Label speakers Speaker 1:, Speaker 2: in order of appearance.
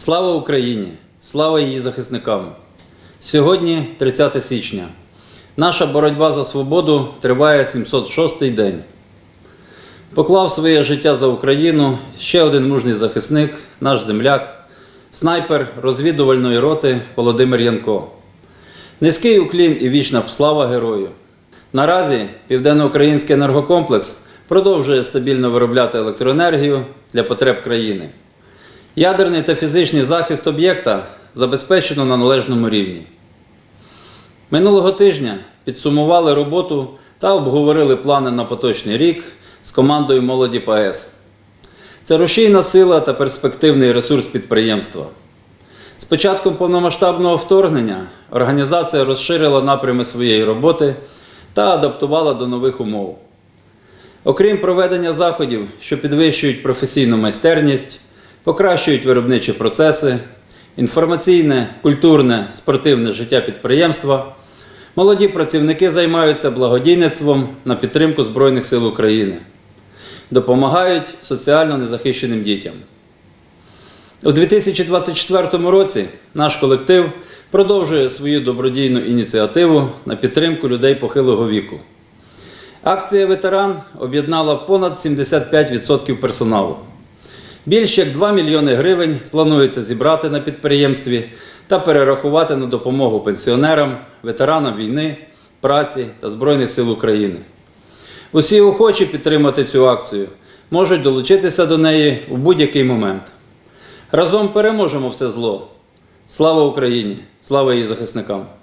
Speaker 1: Слава Україні! Слава її захисникам! Сьогодні 30 січня. Наша боротьба за свободу триває 706-й день. Поклав своє життя за Україну ще один мужній захисник, наш земляк, снайпер розвідувальної роти Володимир Янко. Низький уклін і вічна слава герою. Наразі Південноукраїнський енергокомплекс продовжує стабільно виробляти електроенергію для потреб країни. Ядерний та фізичний захист об'єкта забезпечено на належному рівні. Минулого тижня підсумували роботу та обговорили плани на поточний рік з командою молоді ПАЕС. Це рушійна сила та перспективний ресурс підприємства. З початком повномасштабного вторгнення організація розширила напрями своєї роботи та адаптувала до нових умов. Окрім проведення заходів, що підвищують професійну майстерність, покращують виробничі процеси, інформаційне, культурне, спортивне життя підприємства, молоді працівники займаються благодійництвом на підтримку Збройних сил України, допомагають соціально незахищеним дітям. У 2024 році наш колектив продовжує свою добродійну ініціативу на підтримку людей похилого віку. Акція Ветеран об'єднала понад 75% персоналу. Більш як 2 мільйони гривень планується зібрати на підприємстві та перерахувати на допомогу пенсіонерам, ветеранам війни, праці та Збройних сил України. Усі охочі підтримати цю акцію можуть долучитися до неї у будь-який момент. Разом переможемо все зло. Слава Україні! Слава її захисникам!